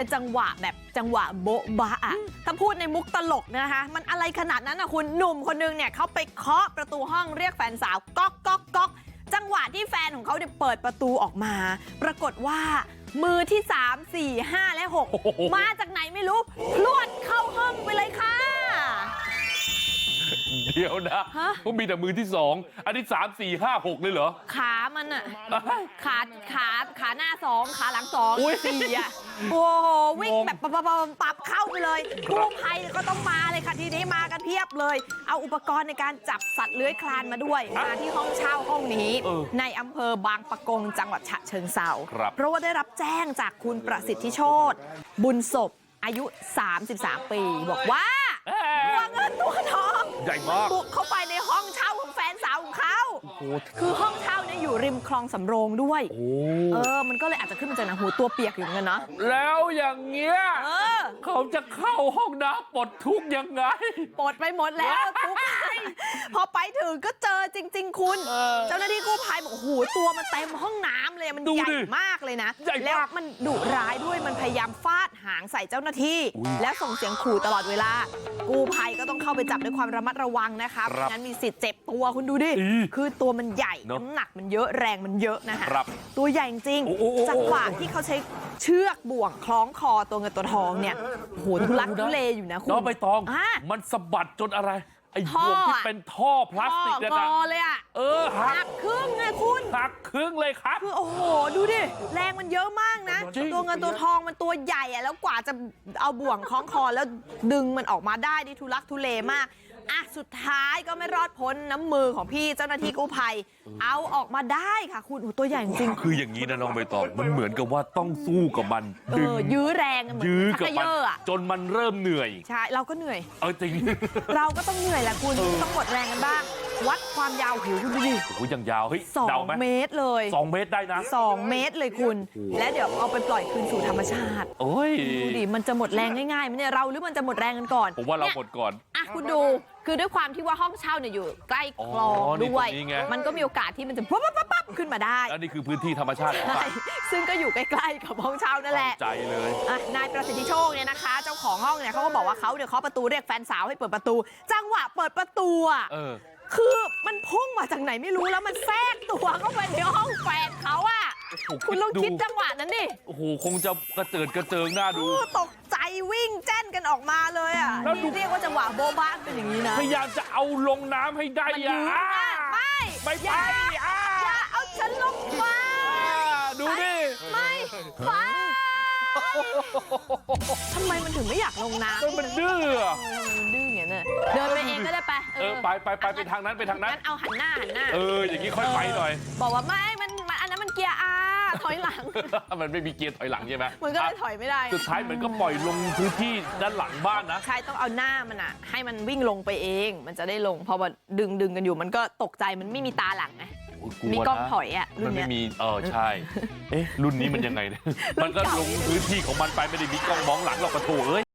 เป็นจังหวะแบบจังหวะโบ๊ะบะอะถ้าพูดในมุกตลกนะคะ มันอะไรขนาดนั้นอะคุณหนุ่มคนนึงเนี่ยเขาไปเคาะประตูห้องเรียกแฟนสาวก๊อกก๊อกก๊อกจังหวะที่แฟนของเขาเนี่ยเปิดประตูออกมา ปรากฏว่ามือที่ 3 4 5 และโอ้โห6มาจากไหนไม่รู้พลวดเข้าห้องไปเลยค่ะ เดี๋ยวนะฮะเขามีแต่มือที่สองอันนี้สามสี่ห้าหกเลยเหรอ ขามันอะขาขาขาหน้าสองขาหลังสองอุ๊ยสี่อะ โอ้โหวิ่งงงแบบปับปับปับปับเข้าไปเลยกู้ภัยก็ต้องมาเลยค่ะทีนี้มากันเพียบเลย เอาอุปกรณ์ในการจับสัตว์เลื้อยคลานมาด้วยมาที่ห้องเช่าห้องนี้เออในอำเภอบางปะกงจังหวัดฉะเชิงเซาครับเพราะว่าได้รับแจ้งจากคุณประสิทธิโชตบุญศพอายุ 33 ปี บอกว่าเอ๊ตัวเงินตัวทองใหญ่มากบุกเข้าไปในห้องเช่าของแฟนสาวของเขาโอ้โหคือห้องเช่าเนี่ย อยู่ริมคลองสำโรงด้วยโอ้เออมันก็เลยอาจจะขึ้นมาจากหนังหูตัวเปียกอยู่เหมือนกันเนาะแล้วอย่างเงี้ยเออเขาจะเข้าห้องน้ำปลดทุกข์ยังไงปลดไปหมดแล้วทุกภัยพอไป ถึงก็เจอจริง ๆ คุณเออเจ้าหน้าที่กู้ภัยบอกโอ้โหตัวมันเต็มห้องน้ำเลยมันดูใหญ่ดิมากเลยนะใหญ่มากแล้วมันดุร้ายด้วยมันพยายามฟาดหางใส่เจ้าหน้าที่อุ๊ยแล้วส่งเสียงขู่ตลอดเวลา กู้ภัยก็ต้องเข้าไปจับด้วยความระมัดระวังนะคะครับไม่งั้นมีสิทธิ์เจ็บตัวคุณดูดิอีคือตัวมันใหญ่เนอะน้ำหนักมันเยอะแรงมันเยอะนะคะครับตัวใหญ่จริงโอ้โอ้โอ้จังหวะที่เขาใช้เชือกบ่วงคล้องคอตัวเงินตัวทองเนี่ยโอ้โหทุลักทุเลอยู่นะคุณน้องใบตองอะมันสะบัดจนอะไร ไอ้ท่อบ่วงที่อะเป็นท่อพลาสติกพ่เนี่ยอกนะอเลยอะเออหัหักกครึ่งไงคุณ หักครึ่งเลยครับ คือโอ้โห ดูดิ แรงมันเยอะมากนะ จริง ตัวเงินตัวทองมันตัวใหญ่อะแล้วกว่าจะเอาบ่วงคล้องคอแล้วดึงมันออกมาได้นี่ทุลักทุเลมากอะสุดท้ายก็ไม่รอดพ้นน้ำมือของพี่เจ้าหน้าที่กู้ภัย เอาออกมาได้ค่ะคุณโอ้โหตัวใหญ่จริงคืออย่างนี้นะน้องใบตองมันเหมือนกับว่าต้องสู้กับมันเอดึงอยื้อแรงเหมือนยื้อชักกับกระมันเยอะอะจนมันเริ่มเหนื่อย ใช่เราก็เหนื่อย เออจริง เราก็ต้องเหนื่อยแหละคุณเออต้องหมดแรงกันบ้าง วัดความยาวหิวคุณดูดิโอ้โหยังยาวเฮ้ยสองเดาไหมเมตรเลยสองเมตรได้นะสองเมตรเลยคุณโอ้โหและเดี๋ยวเอาไปปล่อยคืนสู่ธรรมชาติโอ้ยดูดิมันจะหมดแรงง่ายๆไหมเนี่ยเราหรือมันจะหมดแรงกันก่อนผมว่าเรานี่ยหมดก่อน อะคุณดูคือด้วยความที่ว่าห้องเช่าเนี่ยอยู่ใกล้คลองอ๋อนี่ด้วย ตรงนี้ไง มันก็มีโอกาสที่มันจะปั๊บปั๊บปั๊บปั๊บขึ้นมาได้แล้วนี่คือพื้นที่ธรรมชาติของใช่มันซึ่งก็อยู่ใกล้ๆกับห้องเช่านั่นแหละ ใจเลย อะนายประสิทธิโชคเนี่ยนะคะ เจ้าของห้องเนี่ยเขาก็บอกว่าเขาเนี่ยเคาะประตูเรียกแฟนสาวให้เปิดประตู จังหวะเปิดประตูอะเออ คือมันพุ่งมาจากไหนไม่รู้แล้วมันแทรกตัวเข้าไปในห้องแฟนเขาอะโอ้โหคุณลองดูคิดจังหวะนั้นดิโอ้โหคงจะกระเจิดกระเจิงหน้าดูโอ้ตกใจวิ่งแจ้นกันออกมาเลยอะแล้วดูนี่เรียกว่าจังหวะโบ๊ะบ้านเป็นอย่างนี้นะพยายามจะเอาลงน้ำให้ได้มันอะยื้อมากไม่ไม่อไปย่าอะอย่าเอาฉันลงมาดูดิไม่ไป ทำไมมันถึงไม่อยากลงน้ำมันมันดื้ออะเออมันดื้ออย่างนั้นน่ะเดินไปเองก็ได้ไปเออไปไปไปไปทางนั้นไปทางนั้น งั้นเอาหันหน้าหันหน้า เออ อย่างนี้ค่อยไปหน่อย บอกว่าไม่มันมันอันนั้นมันเกียร์อาถอยหลัง มันไม่มีเกียร์ถอยหลังใช่ไหมมันก็เลยถอยไม่ได้สุดท้ายเหมือนก็ปล่อยลงพื้นที่ด้านหลังบ้านนะ ใช่ต้องเอาหน้ามันอะให้มันวิ่งลงไปเอง มันจะได้ลงพอมันดึงดึงกันอยู่มันก็ตกใจมันไม่มีตาหลังไง โยลัวมีกล้องนะถอยอะรุ่มันนเนี้ไม่ย มีเออใช่ เอ๊ะ รุ่นนี้มันยังไงเนี่ยมันก็ลงพื้นที่ของมันไปไม่ได้มีกล้องมองหลังหรอกปะโถเอ้ย